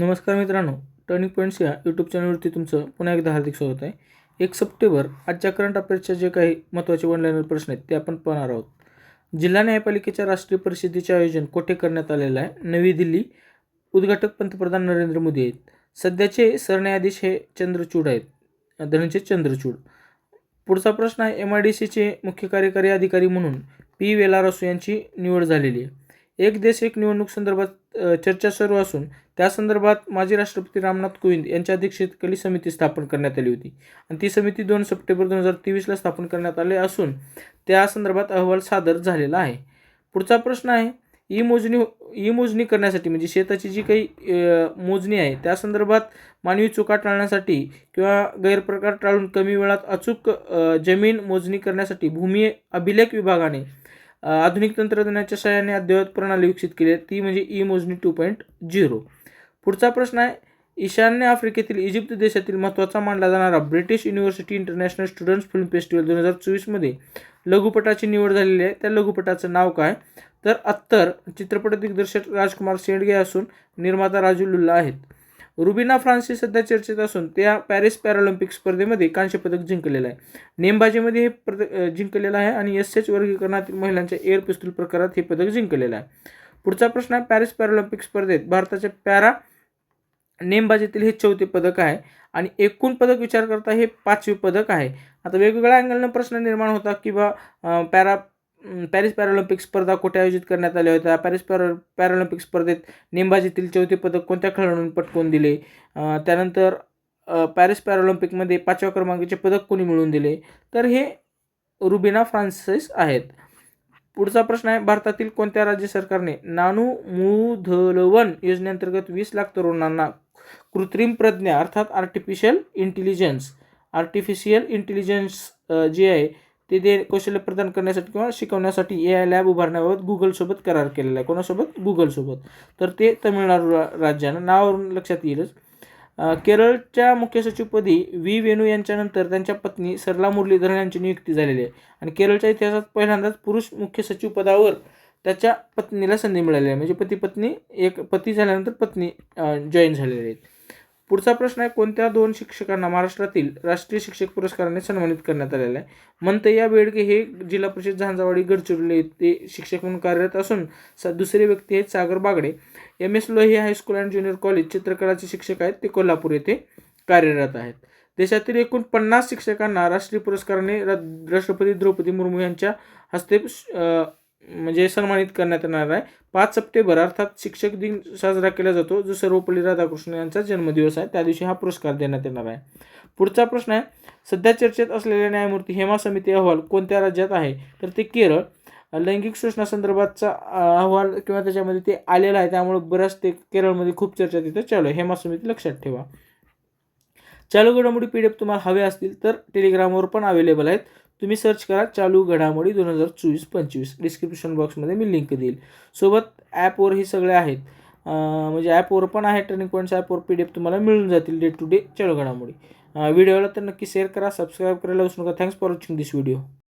नमस्कार मित्रांनो turning points या यूट्यूब चॅनलवरती तुमचं पुन्हा एकदा हार्दिक स्वागत आहे. एक सप्टेंबर आजच्या करंट अफेअर्सच्या जे काही महत्त्वाचे ऑनलाईन प्रश्न आहेत ते आपण पाहणार आहोत. जिल्हा न्यायपालिकेच्या राष्ट्रीय परिषदेचे आयोजन कोठे करण्यात आलेलं आहे? नवी दिल्ली उद्घाटक पंतप्रधान नरेंद्र मोदी आहेत. सध्याचे सरन्यायाधीश हे चंद्रचूड आहेत. धनंजय चंद्रचूड. पुढचा प्रश्न आहे एम आय डी सीचे मुख्य कार्यकारी अधिकारी म्हणून पी. वेलारसू यांची निवड झालेली आहे. एक देश एक निवडणूक संदर्भात चर्चा सुरू असून त्या संदर्भात माजी राष्ट्रपती रामनाथ कोविंद यांच्या अध्यक्षतेखाली समिती स्थापन करण्यात आली होती. आणि ती समिती दोन सप्टेंबर दोन हजार तेवीसला स्थापन करण्यात आली असून त्या संदर्भात अहवाल सादर झालेला आहे. पुढचा प्रश्न आहे ई मोजणी हो, ई मोजणी करण्यासाठी म्हणजे शेताची जी काही मोजणी आहे त्या संदर्भात मानवी चुका टाळण्यासाठी किंवा गैरप्रकार टाळून कमी वेळात अचूक जमीन मोजणी करण्यासाठी भूमी अभिलेख विभागाने आधुनिक तंत्रज्ञानाच्या सहाय्याने अद्ययावत प्रणाली विकसित केली आहे. ती म्हणजे ई मोजणी टू पॉईंट झिरो. पुढचा प्रश्न आहे ईशान्य आफ्रिकेतील इजिप्त देशातील महत्त्वाचा मानला जाणारा British university international students film festival दोन हजार चोवीसमध्ये लघुपटाची निवड झालेली आहे. त्या लघुपटाचं नाव काय? तर अत्तर चित्रपट दिग्दर्शक राजकुमार शेंडगे असून निर्माता राजू लुल्ला आहेत. रुबिना फ्रान्स ही सध्या चर्चेत असून त्या पॅरिस पॅरालिम्पिक स्पर्धेमध्ये कांस्यपदक जिंकलेलं आहे. नेमबाजीमध्ये हे पद जिंकलेलं आहे आणि एस एच वर्गीकरणातील महिलांच्या एअर पिस्तूल प्रकारात हे पदक जिंकलेलं आहे. पुढचा प्रश्न आहे पॅरिस पॅरालिम्पिक स्पर्धेत भारताच्या पॅरा नेमबाजीतील हे चौथे पदक आहे आणि एकूण पदक विचार करता हे पाचवे पदक आहे. आता वेगवेगळ्या अँगलनं प्रश्न निर्माण होता की बा पॅरा पॅरिस पॅरालिम्पिक स्पर्धा कुठे आयोजित करण्यात आल्या होत्या? पॅरिस पॅरा पॅरालिम्पिक स्पर्धेत नेमबाजीतील चौथे पदक कोणत्या खेळाडूंनी पटकवून दिले? त्यानंतर पॅरिस पॅरालिम्पिकमध्ये पाचव्या क्रमांकाचे पदक कोणी मिळवून दिले? तर हे रुबिना फ्रान्सिस आहेत. पुढचा प्रश्न आहे भारतातील कोणत्या राज्य सरकारने नानू मुधलवन योजनेअंतर्गत वीस लाख तरुणांना कृत्रिम प्रज्ञा अर्थात आर्टिफिशियल इंटेलिजन्स आर्टिफिशियल इंटेलिजन्स जे आहे ते दे कौशल्य प्रदान करण्यासाठी किंवा शिकवण्यासाठी ए आय लॅब उभारण्याबाबत गुगलसोबत करार केलेला आहे. कोणासोबत? गुगलसोबत तर ते तमिळनाडू राज्यानं नावावरून लक्षात येईलच केरळच्या मुख्य सचिवपदी व्ही वेणू यांच्यानंतर त्यांच्या पत्नी सरला मुरलीधरन यांची नियुक्ती झालेली आहे. आणि केरळच्या इतिहासात पहिल्यांदाच पुरुष मुख्य सचिव पदावर त्याच्या पत्नीला संधी मिळाली आहे. म्हणजे पती पत्नी एक पती झाल्यानंतर पत्नी जॉईन झालेली आहेत. पुढचा प्रश्न आहे कोणत्या दोन शिक्षकांना महाराष्ट्रातील राष्ट्रीय शिक्षक पुरस्काराने सन्मानित करण्यात आलेला आहे? मंतय्या बेडगे हे जिल्हा परिषद झांजावाडी गडचिरोली येथे शिक्षक म्हणून कार्यरत असून स दुसरे व्यक्ती आहेत Sagar Bagde. M. S. Lohi high school and junior college चित्रकलाचे शिक्षक आहेत ते कोल्हापूर येथे कार्यरत आहेत. देशातील एकूण पन्नास शिक्षकांना राष्ट्रीय पुरस्काराने रा राष्ट्रपती द्रौपदी मुर्मू यांच्या हस्ते म्हणजे सन्मानित करण्यात येणार आहे. पाच सप्टेंबर अर्थात शिक्षक दिन साजरा केला जातो जो सर्वपल्ली राधाकृष्ण यांचा जन्मदिवस आहे. त्या दिवशी हा पुरस्कार देण्यात येणार आहे. पुढचा प्रश्न आहे सध्या चर्चेत असलेल्या न्यायमूर्ती हेमा समिती अहवाल कोणत्या राज्यात आहे? तर ते केरळ. लैंगिक शोषणासंदर्भातचा अहवाल किंवा त्याच्यामध्ये ते आलेला आहे त्यामुळे बऱ्याच ते केरळमध्ये खूप चर्चा तिथं चालू आहे. हेमा समिती लक्षात ठेवा. चालू घडामोडी पी डी एफ तुम्हाला हवे असतील तर टेलिग्रामवर पण अवेलेबल आहेत. तुम्ही सर्च करा चालू घडामोडी दोन हजार चोवीस पंचवीस. डिस्क्रिप्शन बॉक्समध्ये मी लिंक देईल. सोबत ॲपवर हे सगळे आहेत. म्हणजे ॲपवर पण आहे टर्निंग पॉईंट्स ॲपवर पी डी एफ तुम्हाला मिळून जातील डे टू डे चालू घडामोडी. व्हिडिओला तर नक्की शेअर करा सबस्क्राईब करायला विसरू नका. Thanks for watching this video